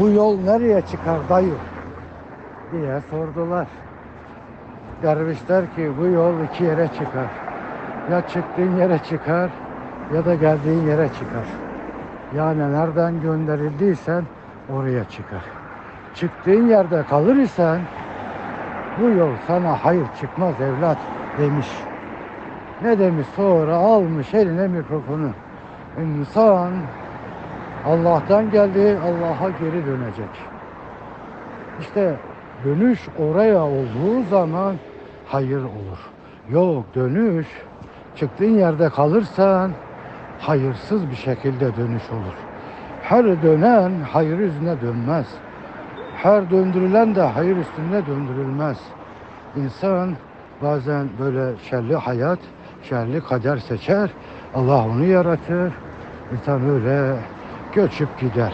Bu yol nereye çıkar dayı? diye sordular. Derviş der ki bu yol iki yere çıkar. Ya çıktığın yere çıkar ya da geldiğin yere çıkar. Yani nereden gönderildiysen oraya çıkar. Çıktığın yerde kalır isen bu yol sana hayır çıkmaz evlat demiş. Ne demiş sonra almış eline mikrofonu. İnsan Allah'tan geldi Allah'a geri dönecek. İşte dönüş oraya olduğu zaman hayır olur. Yok dönüş çıktığın yerde kalırsan hayırsız bir şekilde dönüş olur. Her dönen hayır yüzüne dönmez. Her döndürülen de hayır üstünde döndürülmez. İnsan bazen böyle şerli hayat, şerli kader seçer. Allah onu yaratır. İnsan öyle göçüp gider.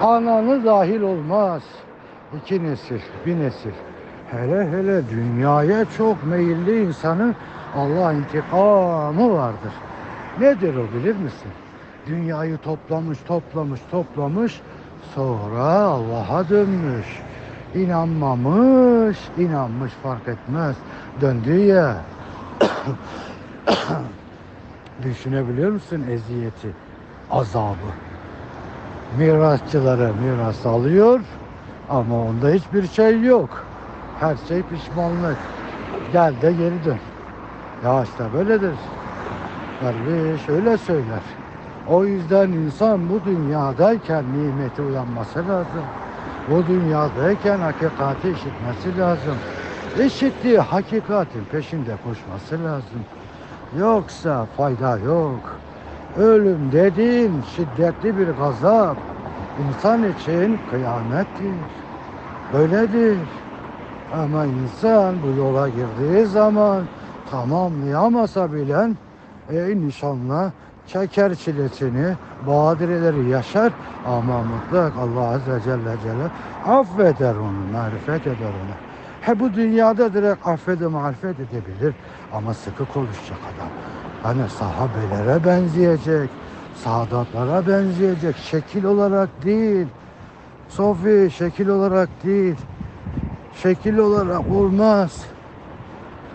Ananı dahil olmaz. İki nesil, bir nesil. Hele hele dünyaya çok meyilli insanın Allah intikamı vardır. Nedir o bilir misin? Dünyayı toplamış, toplamış, toplamış. Sonra Allah'a dönmüş. İnanmamış, inanmış fark etmez. Döndüğü yer. Düşünebiliyor musun eziyeti, azabı? Mirasçılara miras alıyor ama onda hiçbir şey yok. Her şey pişmanlık. Gel de geri dön. Ya işte böyledir. Derviş öyle söyler. O yüzden insan bu dünyadayken nimeti uyanması lazım. Bu dünyadayken hakikati işitmesi lazım. İşittiği hakikatin peşinde koşması lazım. Yoksa fayda yok. Ölüm dediğin şiddetli bir gazap. İnsan için kıyamettir. Böyledir. Ama insan bu yola girdiği zaman tamamlayamasa bilen e, nişanla çeker çilesini, badireleri yaşar ama mutlak Allah Azze Celle Celle affeder onu, marifet eder onu. He bu dünyada direkt affede marifet edebilir ama sıkı konuşacak adam. Hani sahabelere benzeyecek, saadatlara benzeyecek, şekil olarak değil. Sofi şekil olarak değil. Şekil olarak olmaz.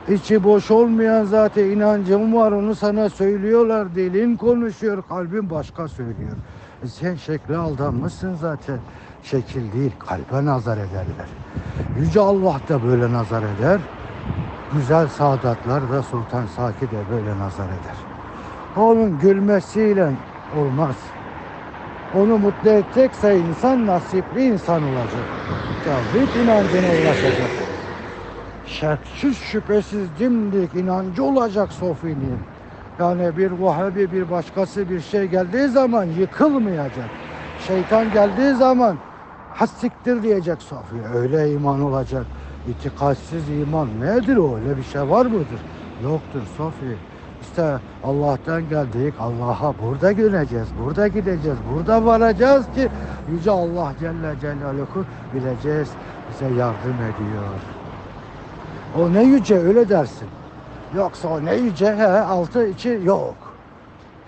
İçi boş olmayan zaten inancım var onu sana söylüyorlar. Dilin konuşuyor, kalbin başka söylüyor. E sen şekle aldanmışsın zaten. Şekil değil, kalbe nazar ederler. Yüce Allah da böyle nazar eder. Güzel saadatlar da Sultan Saki de böyle nazar eder. Onun gülmesiyle olmaz. Onu mutlu edecekse insan nasipli insan olacak. Tevhid inancına ulaşacak. Şeksiz şüphesiz dimdik inancı olacak Sofi'nin. Yani bir Vahabi bir başkası bir şey geldiği zaman yıkılmayacak. Şeytan geldiği zaman hassiktir diyecek Sofi. Öyle iman olacak. İtikatsız iman nedir o? Öyle bir şey var mıdır? Yoktur Sofi. İşte Allah'tan geldik. Allah'a burada göreceğiz. Burada gideceğiz. Burada varacağız ki Yüce Allah Celle Celaluhu bileceğiz. Bize yardım ediyor. O ne yüce öyle dersin. Yoksa o ne yüce he altı içi yok.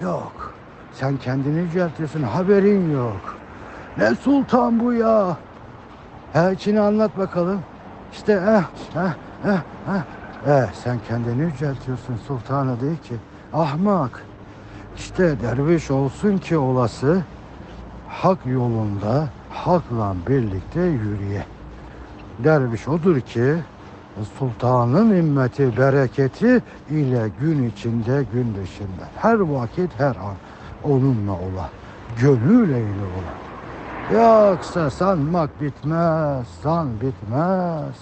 Yok. Sen kendini yüceltiyorsun haberin yok. Ne sultan bu ya. He içini anlat bakalım. İşte eh eh eh eh. Eh sen kendini yüceltiyorsun sultanı değil ki. Ahmak. İşte derviş olsun ki olası hak yolunda hakla birlikte yürüye. Derviş odur ki sultanın himmeti, bereketi ile gün içinde, gün dışında. Her vakit, her an onunla ola. Gönül eyle ola. Yoksa sanmak bitmez, san bitmez.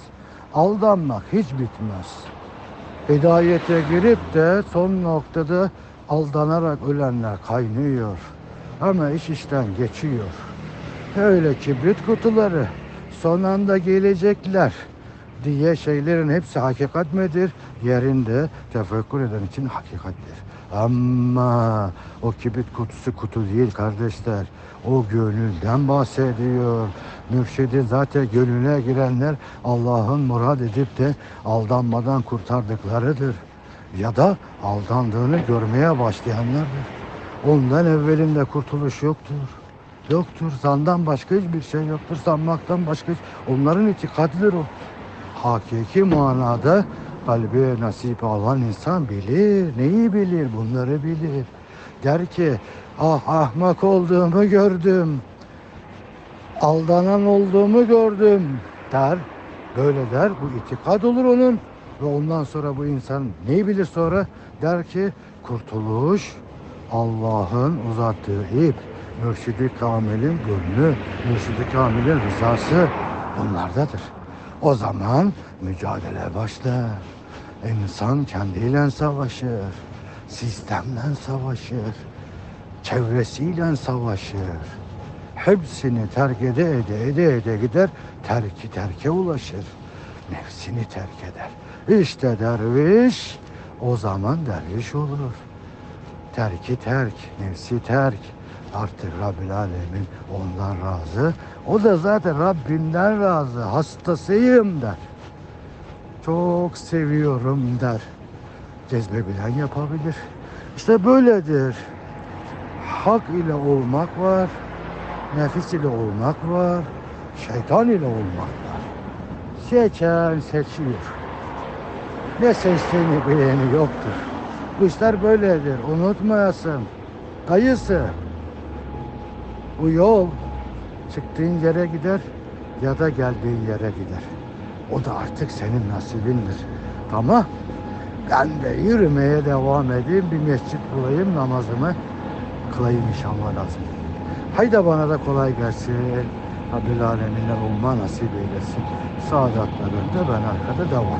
Aldanmak hiç bitmez. Hidayete girip de son noktada aldanarak ölenler kaynıyor. Ama iş işten geçiyor. Öyle kibrit kutuları son anda gelecekler diye şeylerin hepsi hakikat midir? Yerinde tefekkür eden için hakikattir. Ama o kibrit kutusu kutu değil kardeşler. O gönülden bahsediyor. Mürşidin zaten gönlüne girenler Allah'ın murad edip de aldanmadan kurtardıklarıdır. Ya da aldandığını görmeye başlayanlardır. Ondan evvelinde kurtuluş yoktur. yoktur. Zandan başka hiçbir şey yoktur. Sanmaktan başka hiç... Onların itikadıdır o. Hakiki manada kalbi nasip olan insan bilir. Neyi bilir? Bunları bilir. Der ki ah ahmak olduğumu gördüm. Aldanan olduğumu gördüm der. Böyle der. Bu itikad olur onun. Ve ondan sonra bu insan neyi bilir sonra? Der ki kurtuluş Allah'ın uzattığı ip. Mürşidi Kamil'in gönlü, Mürşidi Kamil'in rızası bunlardadır. O zaman mücadele başlar. İnsan kendiyle savaşır. Sistemle savaşır. Çevresiyle savaşır. Hepsini terk ede ede ede ede gider. Terki terke ulaşır. Nefsini terk eder. İşte derviş o zaman derviş olur. Terki terk, nefsi terk. Artık Rabbil Alemin ondan razı. O da zaten Rabbinden razı. Hastasıyım der. Çok seviyorum der. Cezbebilen yapabilir. İşte böyledir. Hak ile olmak var. Nefis ile olmak var. Şeytan ile olmak var. Seçen seçiyor. Ne seçtiğini bileni yoktur. Bu işler böyledir. Unutmayasın. Dayısı. Bu yol çıktığın yere gider ya da geldiğin yere gider. O da artık senin nasibindir. Tamam. Ben de yürümeye devam edeyim. Bir mescit bulayım namazımı kılayım inşallah lazım. Hayda bana da kolay gelsin. Rabbil Alemin'le olma nasip eylesin. Saadatla önde ben arkada devam.